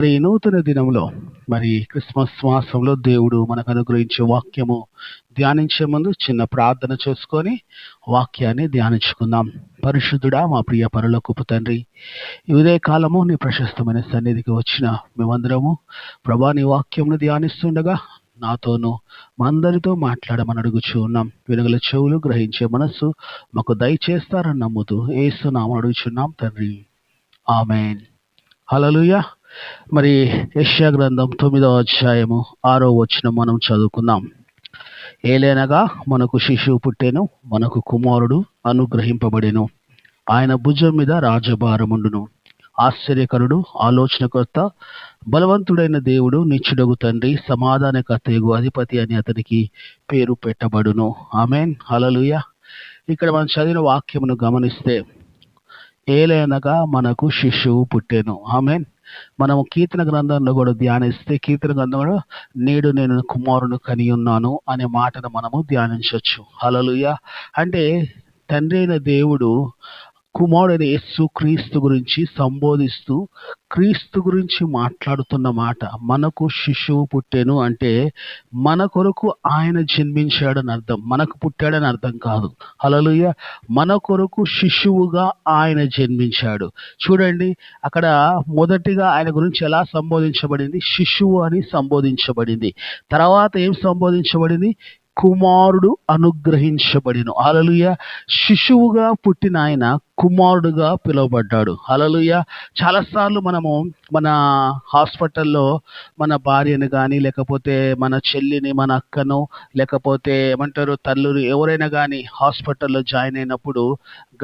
మరి నూతన దినంలో మరి క్రిస్మస్ మాసంలో దేవుడు మనకు అనుగ్రహించే వాక్యము ధ్యానించే ముందు చిన్న ప్రార్థన చేసుకొని వాక్యాన్ని ధ్యానించుకుందాం. పరిశుద్ధుడా మా ప్రియ పరలోకపు తండ్రి ఇదే కాలము నీ ప్రశస్తమైన సన్నిధికి వచ్చిన మేమందరము ప్రభా నీ వాక్యమును ధ్యానిస్తుండగా నాతోనూ మా అందరితో మాట్లాడమని అడుగుచూ ఉన్నాం. వినగల చెవులు గ్రహించే మనస్సు మాకు దయచేస్తారని నమ్ముతూ ఏసునామం అడుగుచున్నాం తండ్రి. ఆమెన్. హల్లెలూయా. మరి యశ్యా గ్రంథం తొమ్మిదవ అధ్యాయము ఆరో వచనం మనం చదువుకుందాం. ఏలేనగా మనకు శిశువు పుట్టెను మనకు కుమారుడు అనుగ్రహింపబడెను. ఆయన భుజం మీద రాజభారముండును. ఆశ్చర్యకరుడు ఆలోచనకర్త బలవంతుడైన దేవుడు నిచ్చుడగు తండ్రి సమాధానకర్తయగు అధిపతి అని అతనికి పేరు పెట్టబడును. ఆమెన్. హలలుయ ఇక్కడ మనం చదివిన వాక్యమును గమనిస్తే ఏలైనగా మనకు శిశువు పుట్టెను. ఆమెన్. మనము కీర్తన గ్రంథంలో కూడా ధ్యానిస్తే కీర్తన గ్రంథం కూడా నేడు నేను కుమారుని కని ఉన్నాను అనే మాటను మనము ధ్యానించవచ్చు హలలుయ అంటే తండ్రి అయిన దేవుడు కుమారుడైన యేసు క్రీస్తు గురించి సంబోధిస్తూ క్రీస్తు గురించి మాట్లాడుతున్న మాట మనకు శిశువు పుట్టెను అంటే మన కొరకు ఆయన జన్మించాడని అర్థం మనకు పుట్టాడని అర్థం కాదు. హలలుయ మన కొరకు శిశువుగా ఆయన జన్మించాడు. చూడండి అక్కడ మొదటిగా ఆయన గురించి ఎలా సంబోధించబడింది? శిశువు అని సంబోధించబడింది. తర్వాత ఏం సంబోధించబడింది? కుమారుడు అనుగ్రహించబడిను. అలలుయ శిశువుగా పుట్టిన ఆయన కుమారుడుగా పిలువబడ్డాడు. అలలుయ చాలాసార్లు మనము మన హాస్పిటల్లో మన భార్యను కానీ లేకపోతే మన చెల్లిని మన అక్కను లేకపోతే ఏమంటారు తల్లులు ఎవరైనా కానీ హాస్పిటల్లో జాయిన్ అయినప్పుడు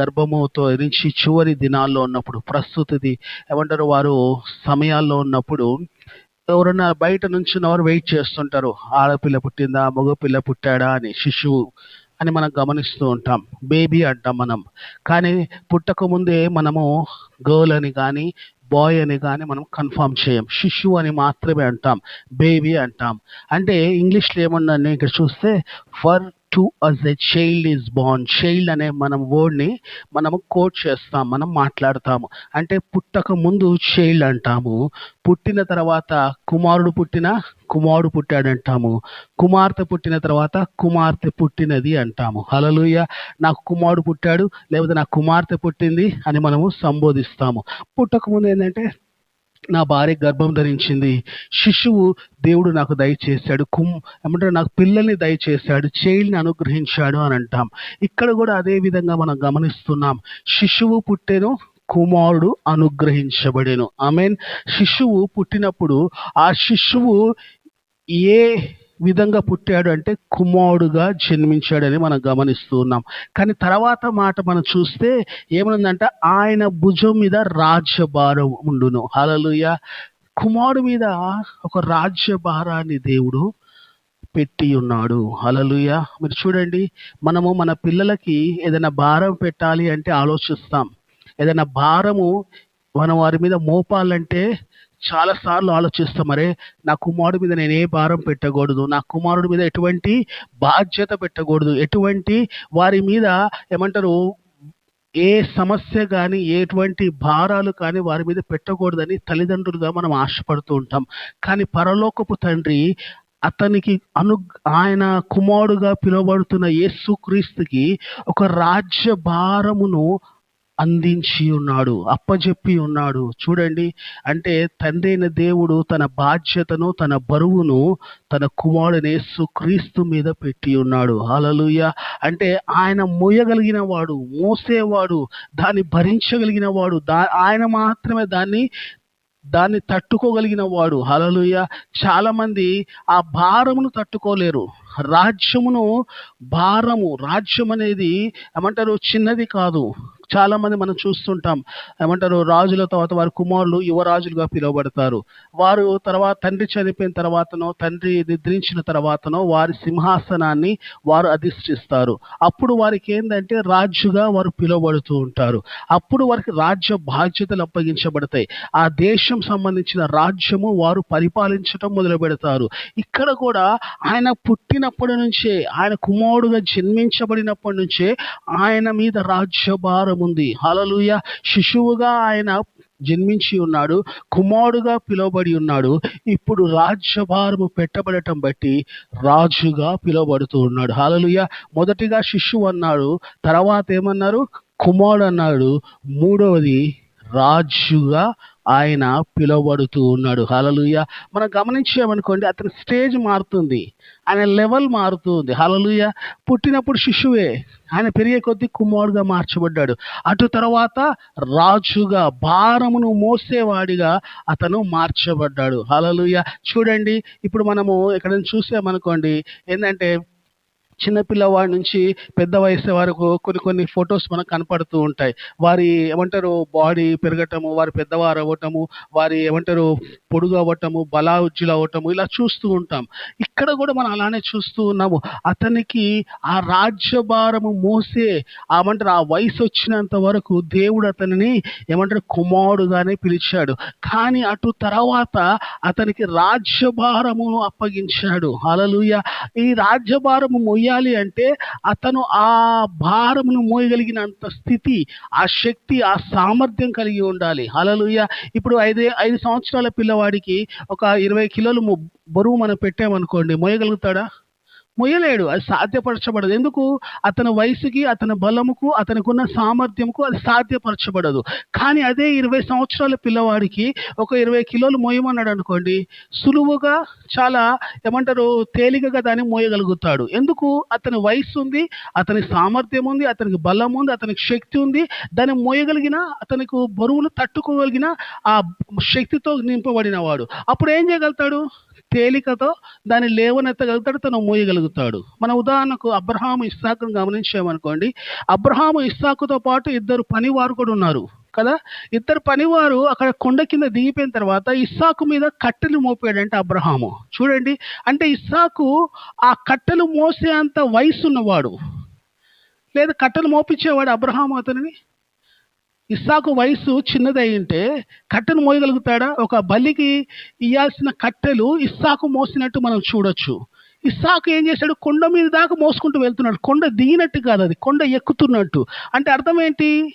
గర్భముతో ఎరించి చివరి దినాల్లో ఉన్నప్పుడు ప్రస్తుతది ఏమంటారు వారు సమయాల్లో ఉన్నప్పుడు ఎవరన్నా బయట నుంచి వారు వెయిట్ చేస్తుంటారు. ఆడపిల్ల పుట్టిందా? మగపిల్ల పుట్టాడా? అని శిశువు అని మనం గమనిస్తూ ఉంటాం. బేబీ అంటాం మనం. కానీ పుట్టక ముందే మనము గర్ల్ అని కానీ బాయ్ అని కానీ మనం కన్ఫర్మ్ చేయం. శిశువు అని మాత్రమే అంటాం. బేబీ అంటాం. అంటే ఇంగ్లీష్లో ఏమన్నా ఇక్కడ చూస్తే for to us a child is born child అనే మనం వర్డ్ని మనము కోట్ చేస్తాం మనం మాట్లాడతాము. అంటే పుట్టక ముందు చైల్డ్ అంటాము. పుట్టిన తర్వాత కుమారుడు పుట్టిన కుమారుడు పుట్టాడంటాము. కుమార్తె పుట్టిన తర్వాత కుమార్తె పుట్టినది అంటాము. హలలుయ నాకు కుమారుడు పుట్టాడు లేకపోతే నా కుమార్తె పుట్టింది అని మనము సంబోధిస్తాము. పుట్టక ముందు ఏంటంటే నా భార్య గర్భం ధరించింది. శిశువు దేవుడు నాకు దయచేశాడు. కుం ఏమంటారు? నాకు పిల్లల్ని దయచేశాడు. చైల్డ్ని అనుగ్రహించాడు అని అంటాం. ఇక్కడ కూడా అదే విధంగా మనం గమనిస్తున్నాం. శిశువు పుట్టెను కుమారుడు అనుగ్రహించబడెను. ఐ మీన్ శిశువు పుట్టినప్పుడు ఆ శిశువు ఏ విధంగా పుట్టాడు అంటే కుమారుడుగా జన్మించాడని మనం గమనిస్తూ ఉన్నాం. కానీ తర్వాత మాట మనం చూస్తే ఏమనుందంటే? ఆయన భుజం మీద రాజ్యభారం ఉండును. హలలుయ కుమారుడు మీద ఒక రాజ్యభారాన్ని దేవుడు పెట్టి ఉన్నాడు. హలలుయ మీరు చూడండి మనము మన పిల్లలకి ఏదైనా భారం పెట్టాలి అంటే ఆలోచిస్తాం. ఏదైనా భారము మనం వారి మీద మోపాలంటే చాలా సార్లు ఆలోచిస్తాం మరే నా కుమారుడి మీద నేను ఏ భారం పెట్టకూడదు. నా కుమారుడి మీద ఎటువంటి బాధ్యత పెట్టకూడదు. ఎటువంటి వారి మీద ఏమంటారు ఏ సమస్య కానీ ఎటువంటి భారాలు కానీ వారి మీద పెట్టకూడదని తల్లిదండ్రులుగా మనం ఆశపడుతూ ఉంటాం. కానీ పరలోకపు తండ్రి అతనికి అను ఆయన కుమారుడుగా పిలువబడుతున్న యేసుక్రీస్తుకి ఒక రాజ్య భారమును అందించి ఉన్నాడు అప్పజెప్పి ఉన్నాడు. చూడండి అంటే తండ్రైన దేవుడు తన బాధ్యతను తన బరువును తన కుమారుని సుక్రీస్తు మీద పెట్టి ఉన్నాడు. అలలుయ అంటే ఆయన మోయగలిగిన వాడు మోసేవాడు దాన్ని భరించగలిగిన వాడు దా ఆయన మాత్రమే దాన్ని దాన్ని తట్టుకోగలిగిన వాడు. హలలుయ చాలా మంది ఆ భారమును తట్టుకోలేరు. రాజ్యమును భారము రాజ్యం అనేది ఏమంటారు చిన్నది కాదు. చాలా మంది మనం చూస్తుంటాం. ఏమంటారు? రాజుల తర్వాత వారి కుమారులు యువరాజులుగా పిలువబడతారు. వారు తర్వాత తండ్రి చనిపోయిన తర్వాతనో తండ్రి నిద్రించిన తర్వాతనో వారి సింహాసనాన్ని వారు అధిష్ఠిస్తారు. అప్పుడు వారికి ఏంటంటే రాజుగా వారు పిలువబడుతూ ఉంటారు. అప్పుడు వారికి రాజ్య బాధ్యతలు అప్పగించబడతాయి. ఆ దేశం సంబంధించిన రాజ్యము వారు పరిపాలించటం మొదలు పెడతారు. ఇక్కడ కూడా ఆయన పుట్టినప్పటి నుంచే ఆయన కుమారుడుగా జన్మించబడినప్పటి నుంచే ఆయన మీద రాజ్యభారం ఉంది. హలలుయ శిశువుగా ఆయన జన్మించి ఉన్నాడు. కుమారుడుగా పిలువబడి ఉన్నాడు. ఇప్పుడు రాజ్యభారము పెట్టబడటం బట్టి రాజుగా పిలువబడుతూ ఉన్నాడు. హాలలుయ మొదటిగా శిష్యువు అన్నాడు. తర్వాత ఏమన్నారు? కుమారుడు అన్నాడు. మూడవది రాజుగా ఆయన పిలువబడుతూ ఉన్నాడు. హలలుయ మనం గమనించామనుకోండి అతని స్టేజ్ మారుతుంది. ఆయన లెవెల్ మారుతుంది. హలలుయ పుట్టినప్పుడు శిశువే. ఆయన పెరిగే కొద్దీ కుమారుడుగా మార్చబడ్డాడు. అటు తర్వాత రాజుగా భారమును మోసేవాడిగా అతను మార్చబడ్డాడు. హలలుయ చూడండి ఇప్పుడు మనము ఎక్కడైనా చూసామనుకోండి ఏంటంటే చిన్నపిల్లవాడి నుంచి పెద్ద వయసు వరకు కొన్ని కొన్ని ఫొటోస్ మనకు కనపడుతూ ఉంటాయి. వారి ఏమంటారు బాడీ పెరగటము వారి పెద్దవారు అవ్వటము వారి ఏమంటారు పొడుగు అవ్వటము బలాజ్జులు అవ్వటము ఇలా చూస్తూ ఉంటాం. ఇక్కడ కూడా మనం అలానే చూస్తూ ఉన్నాము. అతనికి ఆ రాజ్యభారము మోసే ఏమంటారు ఆ వయసు వచ్చినంత వరకు దేవుడు అతనిని ఏమంటారు కుమారుడుగానే పిలిచాడు. కానీ అటు తర్వాత అతనికి రాజ్యభారమును అప్పగించాడు. అలలుయ ఈ రాజ్యభారము చెయ్యాలి అంటే అతను ఆ భారమును మోయగలిగినంత స్థితి ఆ శక్తి ఆ సామర్థ్యం కలిగి ఉండాలి. హలలుయ ఇప్పుడు ఐదు ఐదు సంవత్సరాల పిల్లవాడికి ఒక ఇరవై కిలోలు బరువు మనం పెట్టామనుకోండి మోయగలుగుతాడా? మొయ్యలేడు. అది సాధ్యపరచబడదు. ఎందుకు? అతని వయసుకి అతని బలముకు అతనికి ఉన్న సామర్థ్యంకు అది సాధ్యపరచబడదు. కానీ అదే ఇరవై సంవత్సరాల పిల్లవాడికి ఒక ఇరవై కిలోలు మోయమన్నాడు అనుకోండి సులువుగా చాలా ఏమంటారు తేలికగా దాన్ని మోయగలుగుతాడు ఎందుకు? అతని వయసు ఉంది అతని సామర్థ్యం ఉంది అతనికి బలం ఉంది అతనికి శక్తి ఉంది. దాన్ని మోయగలిగిన అతనికి బరువును తట్టుకోగలిగిన ఆ శక్తితో నింపబడిన వాడు. అప్పుడు ఏం చేయగలుగుతాడు? తేలికతో దాన్ని లేవనెత్తగలుగుతాడు తను మూయగలుగుతాడు. మన ఉదాహరణకు అబ్రహాము ఇస్సాకును గమనించామనుకోండి. అబ్రహాము ఇస్సాకుతో పాటు ఇద్దరు పనివారు కూడా ఉన్నారు కదా? ఇద్దరు పనివారు అక్కడ కొండ కింద దిగిపోయిన తర్వాత ఇస్సాకు మీద కట్టెలు మోపాడంటే అబ్రహాము. చూడండి అంటే ఇస్సాకు ఆ కట్టెలు మోసే అంత వయసు ఉన్నవాడు లేదా కట్టెలు మోపించేవాడు అబ్రహాము అతనిని? ఇస్సాకు వయసు చిన్నదై ఉంటే కట్టెను మోయగలుగుతాడా? ఒక బలికి ఇయ్యాల్సిన కట్టెలు ఇస్సాకు మోసినట్టు మనం చూడొచ్చు. ఇస్సాకు ఏం చేశాడు? కొండ మీద దాకా మోసుకుంటూ వెళ్తున్నాడు. కొండ దిగినట్టు కాదు అది. కొండ ఎక్కుతున్నట్టు. అంటే అర్థం ఏంటి?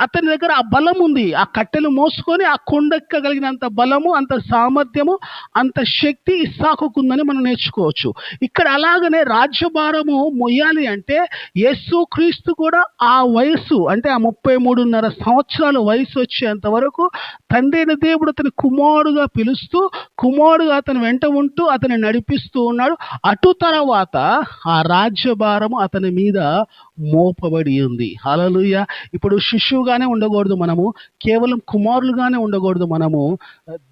అతని దగ్గర ఆ బలం ఉంది. ఆ కట్టెలు మోసుకొని ఆ కొండెక్కగలిగినంత బలము అంత సామర్థ్యము అంత శక్తి ఇస్సాకుకుందని మనం నేర్చుకోవచ్చు. ఇక్కడ అలాగనే రాజ్యభారము మొయ్యాలి అంటే యేసు క్రీస్తు కూడా ఆ వయసు అంటే ఆ ముప్పై మూడున్నర సంవత్సరాల వయసు వచ్చేంత వరకు తండ్రి అయిన దేవుడు అతని కుమారుడుగా పిలుస్తూ కుమారుడు అతని వెంట ఉంటూ అతని నడిపిస్తూ ఉన్నాడు. అటు తర్వాత ఆ రాజ్యభారము అతని మీద మోపబడి ఉంది. హలలుయ ఇప్పుడు శిష్యువుగానే ఉండకూడదు మనము కేవలం కుమారులుగానే ఉండకూడదు మనము.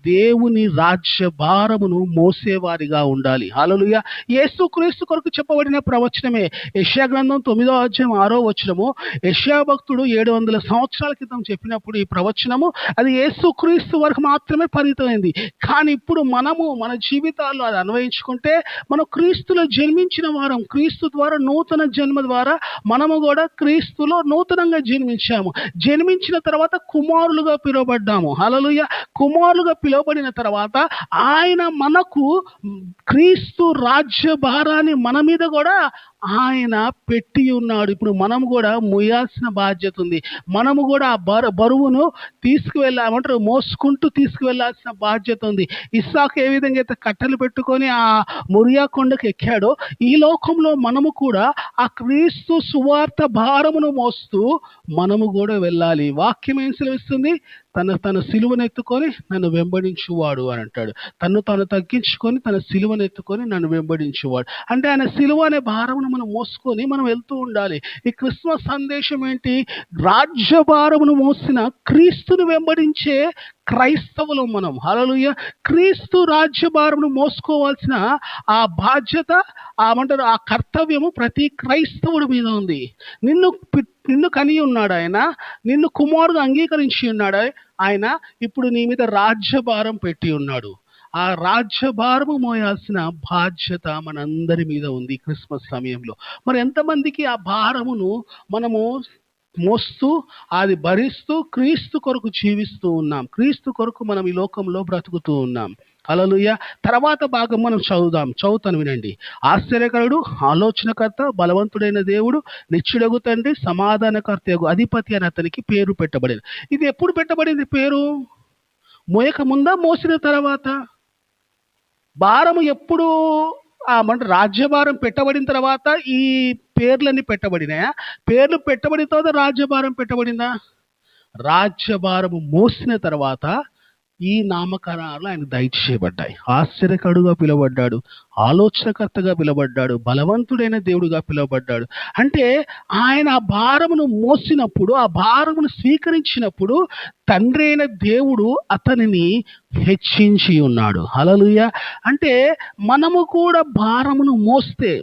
దేవుని రాజ్యభారమును మోసేవారిగా ఉండాలి. అలలుయ యేసు క్రీస్తు కొరకు చెప్పబడిన ప్రవచనమే. యెషయా గ్రంథం తొమ్మిదో అధ్యాయం ఆరో వచనము. యెషయా భక్తుడు ఏడు వందల సంవత్సరాల క్రితం చెప్పినప్పుడు ఈ ప్రవచనము అది యేసు క్రీస్తు వరకు మాత్రమే పరిమితమైంది కానీ ఇప్పుడు మనము మన జీవితాల్లో అది అన్వయించుకుంటే మనం క్రీస్తులో జన్మించిన వారం క్రీస్తు ద్వారా నూతన జన్మ ద్వారా మనము కూడా క్రీస్తులో నూతనంగా జన్మించాము. జన్మించిన తర్వాత కుమారులుగా పిలువబడ్డాము. హలలుయ కుమారులుగా పిలువబడిన తర్వాత ఆయన మనకు క్రీస్తు రాజ్య భారాన్ని మన మీద కూడా ఆయన పెట్టి ఉన్నాడు. ఇప్పుడు మనము కూడా మొయ్యాల్సిన బాధ్యత ఉంది. మనము కూడా ఆ బరు బరువును తీసుకువెళ్ళామంటారు మోసుకుంటూ తీసుకువెళ్ళాల్సిన బాధ్యత ఉంది. ఇస్సాకు ఏ విధంగా అయితే కట్టెలు పెట్టుకొని ఆ మురియా కొండకు ఎక్కాడో ఈ లోకంలో మనము కూడా ఆ క్రీస్తు సువార్త భారమును మోస్తూ మనము కూడా వెళ్ళాలి. వాక్యం ఏం సెలవిస్తుంది? తన తన సిలువనెత్తుకొని నన్ను వెంబడించువాడు అని అంటాడు. తను తను తగ్గించుకొని తన సిలువను ఎత్తుకొని నన్ను వెంబడించువాడు. అంటే ఆయన సిలువ అనే భారమును మనం మోసుకొని మనం వెళ్తూ ఉండాలి. ఈ క్రిస్మస్ సందేశం ఏంటి? రాజ్య భారమును మోసిన క్రీస్తుని వెంబడించే క్రైస్తవులు మనం. హలలుయ క్రీస్తు రాజ్యభారమును మోసుకోవాల్సిన ఆ బాధ్యత ఏమంటారు ఆ కర్తవ్యము ప్రతి క్రైస్తవుడి మీద ఉంది. నిన్ను పి- నిన్ను కని ఉన్నాడు ఆయన నిన్ను కుమారుడు అంగీకరించి ఉన్నాడు ఆయన ఇప్పుడు నీ మీద రాజ్యభారం పెట్టి ఉన్నాడు. ఆ రాజ్యభారము మోయాల్సిన బాధ్యత మనందరి మీద ఉంది క్రిస్మస్ సమయంలో. మరి ఎంతమందికి ఆ భారమును మనము మోస్తూ అది భరిస్తూ క్రీస్తు కొరకు జీవిస్తూ ఉన్నాం. క్రీస్తు కొరకు మనం ఈ లోకంలో బ్రతుకుతూ ఉన్నాం. అలలుయ తర్వాత భాగం మనం చదువుదాం. చదువుతాను వినండి. ఆశ్చర్యకరుడు ఆలోచనకర్త బలవంతుడైన దేవుడు నిత్యుడగు తండ్రి సమాధానకర్త అధిపతి అని అతనికి పేరు పెట్టబడింది. ఇది ఎప్పుడు పెట్టబడింది పేరు? మోయక ముందా మోసిన తర్వాత? భారము ఎప్పుడు అంటే రాజ్యభారం పెట్టబడిన తర్వాత ఈ పేర్లన్నీ పెట్టబడినాయా? పేర్లు పెట్టబడిన తర్వాత రాజ్యభారం పెట్టబడిందా? రాజ్యభారము మోసిన తర్వాత ఈ నామకరణాలు ఆయన దయచేయబడ్డాయి. ఆశ్చర్యకరుడుగా పిలువబడ్డాడు. ఆలోచనకర్తగా పిలువబడ్డాడు. బలవంతుడైన దేవుడుగా పిలువబడ్డాడు. అంటే ఆయన ఆ భారమును మోసినప్పుడు ఆ భారమును స్వీకరించినప్పుడు తండ్రి అయిన దేవుడు అతనిని హెచ్చించి ఉన్నాడు. హలలుయ అంటే మనము కూడా భారమును మోస్తే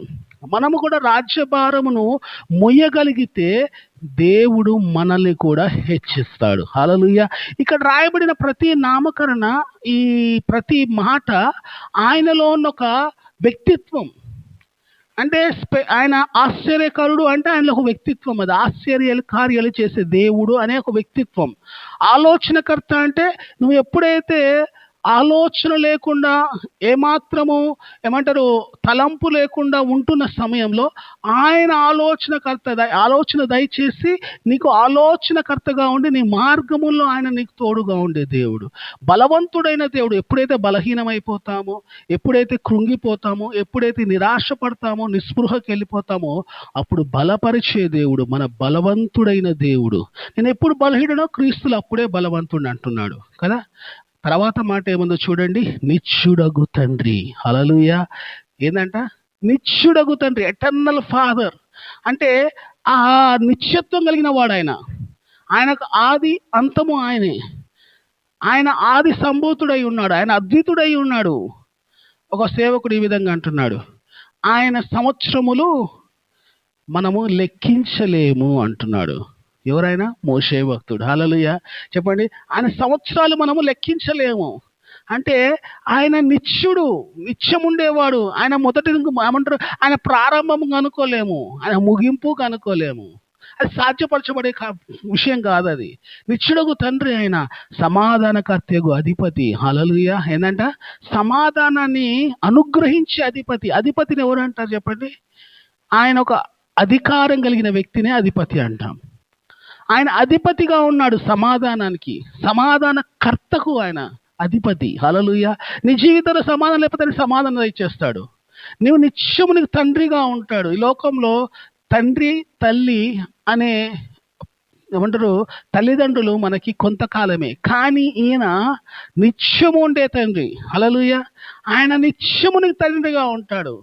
మనము కూడా రాజ్య భారమును మొయ్యగలిగితే దేవుడు మనల్ని కూడా హెచ్చిస్తాడు. హలలుయ ఇక్కడ రాయబడిన ప్రతి నామకరణ ఈ ప్రతి మాట ఆయనలో ఉన్న ఒక వ్యక్తిత్వం. అంటే ఆయన ఆశ్చర్యకరుడు అంటే ఆయనలో ఒక వ్యక్తిత్వం అది. ఆశ్చర్యాలు కార్యాలు చేసే దేవుడు అనే ఒక వ్యక్తిత్వం. ఆలోచనకర్త అంటే నువ్వు ఎప్పుడైతే ఆలోచన లేకుండా ఏమాత్రము ఏమంటారు తలంపు లేకుండా ఉంటున్న సమయంలో ఆయన ఆలోచనకర్త దయ- ఆలోచన దయచేసి నీకు ఆలోచనకర్తగా ఉండి నీ మార్గముల్లో ఆయన నీకు తోడుగా ఉండే దేవుడు. బలవంతుడైన దేవుడు ఎప్పుడైతే బలహీనమైపోతామో ఎప్పుడైతే కృంగిపోతామో ఎప్పుడైతే నిరాశ పడతామో నిస్పృహకి వెళ్ళిపోతామో అప్పుడు బలపరిచే దేవుడు మన బలవంతుడైన దేవుడు. నేను ఎప్పుడు బలహీనో క్రీస్తులు అప్పుడే బలవంతుడు అంటున్నాడు కదా? తర్వాత మాట ఏముందో చూడండి. నిత్యుడగు తండ్రి. అలలుయ ఏంటంట నిత్యుడగు తండ్రి. ఎటర్నల్ ఫాదర్ అంటే ఆ నిత్యత్వం కలిగిన వాడు ఆయన. ఆయనకు ఆది అంతము ఆయనే. ఆయన ఆది సంభూతుడై ఉన్నాడు. ఆయన అద్వితుడై ఉన్నాడు. ఒక సేవకుడు ఈ విధంగా అంటున్నాడు. ఆయన సంవత్సరములు మనము లెక్కించలేము అంటున్నాడు. ఎవరైనా మోషే భక్తుడు. హలలుయ చెప్పండి ఆయన సంవత్సరాలు మనము లెక్కించలేము. అంటే ఆయన నిత్యుడు నిత్యం ఉండేవాడు ఆయన మొదటి ఏమంటారు? ఆయన ప్రారంభం కనుక్కోలేము. ఆయన ముగింపు కనుక్కోలేము. అది సాధ్యపరచబడే కా- విషయం కాదు అది. నిత్యుడకు తండ్రి ఆయన సమాధానకర్తకు అధిపతి. హలలుయ ఏంటంట సమాధానాన్ని అనుగ్రహించే అధిపతి. అధిపతిని ఎవరు అంటారు చెప్పండి? ఆయన ఒక అధికారం కలిగిన వ్యక్తినే అధిపతి అంటాం. ఆయన అధిపతిగా ఉన్నాడు సమాధానానికి. సమాధాన కర్తకు ఆయన అధిపతి. హలలుయ నీ జీవితంలో సమాధానం లేకపోతే సమాధానం ఇచ్చేస్తాడు. నీవు నిత్యము నీకు తండ్రిగా ఉంటాడు. ఈ లోకంలో తండ్రి తల్లి అనే ఏమంటారు? తల్లిదండ్రులు మనకి కొంతకాలమే. కానీ ఈయన నిత్యము ఉండే తండ్రి. హలలుయ ఆయన నిత్యము నీకు తండ్రిగా ఉంటాడు.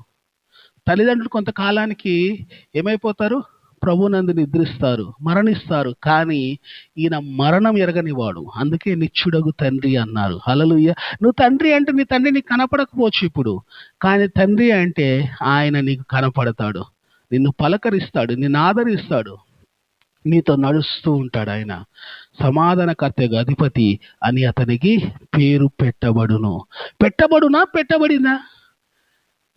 తల్లిదండ్రులు కొంతకాలానికి ఏమైపోతారు? ప్రభునందు నిద్రిస్తారు మరణిస్తారు కానీ ఈయన మరణం ఎరగనివాడు. అందుకే నిత్యుడగు తండ్రి అన్నారు. హలలుయ్య నువ్వు తండ్రి అంటే నీ తండ్రి నీకు కనపడకపోవచ్చు ఇప్పుడు కానీ తండ్రి అంటే ఆయన నీకు కనపడతాడు. నిన్ను పలకరిస్తాడు నిన్ను ఆదరిస్తాడు. నీతో నడుస్తూ ఉంటాడు ఆయన. సమాధానకర్తగా అధిపతి అని అతనికి పేరు పెట్టబడును. పెట్టబడునా? పెట్టబడిందా?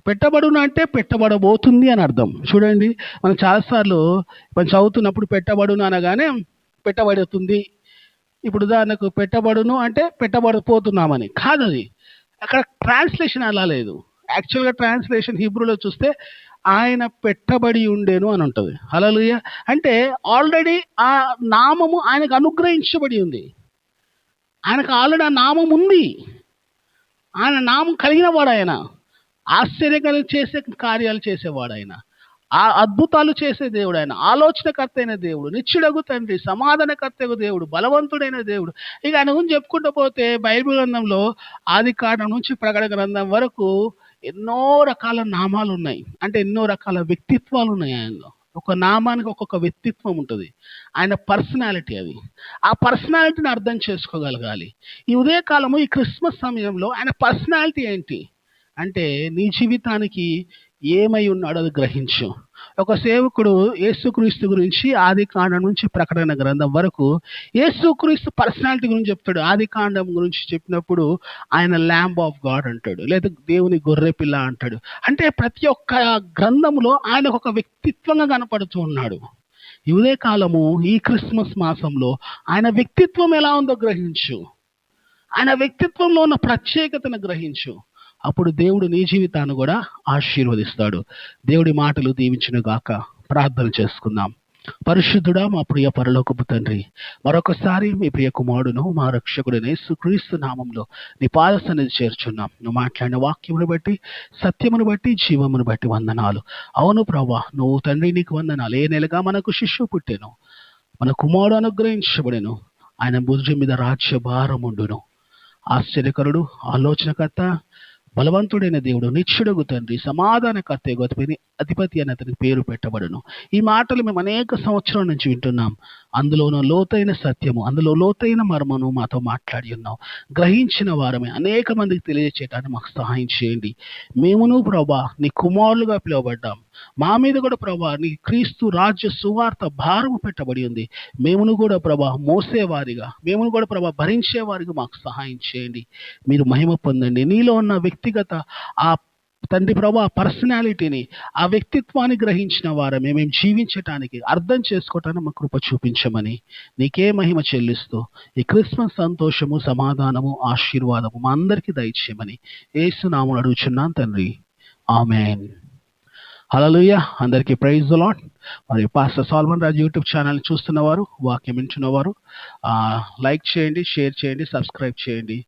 పెట్టబడును అంటే పెట్టబడబోతుంది అని అర్థం. చూడండి మనం చాలాసార్లు మనం చదువుతున్నప్పుడు పెట్టబడును అనగానే పెట్టబడుతుంది. ఇప్పుడు ఉదాహరణకు పెట్టబడును అంటే పెట్టబడిపోతున్నామని. కాదు అది. అక్కడ ట్రాన్స్లేషన్ అలా లేదు. యాక్చువల్గా ట్రాన్స్లేషన్ హిబ్రూలో చూస్తే ఆయన పెట్టబడి ఉండేను అని ఉంటుంది. హలలుయ అంటే ఆల్రెడీ ఆ నామము ఆయనకు అనుగ్రహించబడి ఉంది. ఆయనకు ఆల్రెడీ ఆ నామం ఉంది. ఆయన నామం కలిగిన వాడు ఆయన. ఆశ్చర్యకరం చేసే కార్యాలు చేసేవాడు ఆయన ఆ అద్భుతాలు చేసే దేవుడు ఆయన ఆలోచనకర్త అయిన దేవుడు నిత్యుడగు తండ్రి సమాధానకర్తగు దేవుడు బలవంతుడైన దేవుడు. ఇక ఆయన గురించి చెప్పుకుంటూ పోతే బైబిల్ గ్రంథంలో ఆది కాండం నుంచి ప్రకటన గ్రంథం వరకు ఎన్నో రకాల నామాలు ఉన్నాయి. అంటే ఎన్నో రకాల వ్యక్తిత్వాలు ఉన్నాయి ఆయనలో. ఒక నామానికి ఒక్కొక్క వ్యక్తిత్వం ఉంటుంది. ఆయన పర్సనాలిటీ అది. ఆ పర్సనాలిటీని అర్థం చేసుకోగలగాలి. ఈ ఉదయకాలము ఈ క్రిస్మస్ సమయంలో ఆయన పర్సనాలిటీ ఏంటి? అంటే నీ జీవితానికి ఏమై ఉన్నాడో అది గ్రహించు. ఒక సేవకుడు యేసుక్రీస్తు గురించి ఆది కాండం నుంచి ప్రకటన గ్రంథం వరకు యేసుక్రీస్తు పర్సనాలిటీ గురించి చెప్తాడు. ఆది కాండం గురించి చెప్పినప్పుడు ఆయన ల్యాంబ్ ఆఫ్ గాడ్ అంటాడు. లేదా దేవుని గొర్రె పిల్ల అంటాడు. అంటే ప్రతి ఒక్క గ్రంథంలో ఆయన ఒక వ్యక్తిత్వంగా కనపడుతూ ఉన్నాడు. ఇదే కాలము ఈ క్రిస్మస్ మాసంలో ఆయన వ్యక్తిత్వం ఎలా ఉందో గ్రహించు. ఆయన వ్యక్తిత్వంలో ఉన్న ప్రత్యేకతను గ్రహించు. అప్పుడు దేవుడు నీ జీవితాన్ని కూడా ఆశీర్వదిస్తాడు. దేవుడి మాటలు దీవించిన గాక ప్రార్థన చేసుకుందాం. పరిశుద్ధుడా మా ప్రియ పరలోకపు తండ్రి మరొకసారి మీ ప్రియ కుమారుడును మా రక్షకుడిని సుక్రీస్తు నామంలో నీ పాదసన్నిధి చేర్చున్నాం. నువ్వు మాట్లాడిన వాక్యమును బట్టి సత్యమును బట్టి జీవమును బట్టి వందనాలు. అవును ప్రభా నువ్వు తండ్రి నీకు వందనాలు. ఏ నెలగా మనకు శిష్యు పుట్టెను? మన కుమారుడు అనుగ్రహించబడెను. ఆయన భుజం మీద రాజ్య భారముండును ఆశ్చర్యకరుడు ఆలోచనకర్త బలవంతుడైన దేవుడు నిత్యుడగు తండ్రి సమాధానకర్త గొప్పని అధిపతి అని అతనికి పేరు పెట్టబడును. ఈ మాటలు మేము అనేక సంవత్సరాల నుంచి వింటున్నాం. అందులోనూ లోతైన సత్యము అందులో లోతైన మర్మను మాతో మాట్లాడి ఉన్నాం గ్రహించిన వారమే. అనేక మందికి తెలియచేయడానికి మాకు సహాయం చేయండి. మేమును ప్రభా నీ కుమారులుగా పిలువబడ్డాం. మా మీద కూడా ప్రభా నీ క్రీస్తు రాజ్య సువార్త భారము పెట్టబడి ఉంది. మేమును కూడా ప్రభా మోసేవారిగా మేమును కూడా ప్రభా భరించేవారిగా మాకు సహాయం చేయండి. మీరు మహిమ పొందండి. నీలో ఉన్న వ్యక్తిగత ఆ తండ్రి ప్రభా పర్సనాలిటీని ఆ వ్యక్తిత్వాన్ని గ్రహించిన వారమే మేము జీవించటానికి అర్థం చేసుకోవటానికి మా కృప చూపించమని నీకే మహిమ చెల్లిస్తూ ఈ క్రిస్మస్ సంతోషము సమాధానము ఆశీర్వాదము మా అందరికీ దయచేయమని ఏసునాములు అడుగుచున్నాను తండ్రి. ఆమెన్. హలలుయ అందరికీ ప్రైజ్ లాట్ మరి pastor Solomon Raju YouTube channel చూస్తున్నవారు వాక్యం వింటున్నవారు లైక్ చేయండి షేర్ చేయండి సబ్స్క్రైబ్ చేయండి.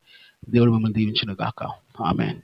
దేవుడు మిమ్మల్ని దీవించును గాక ఆమెన్.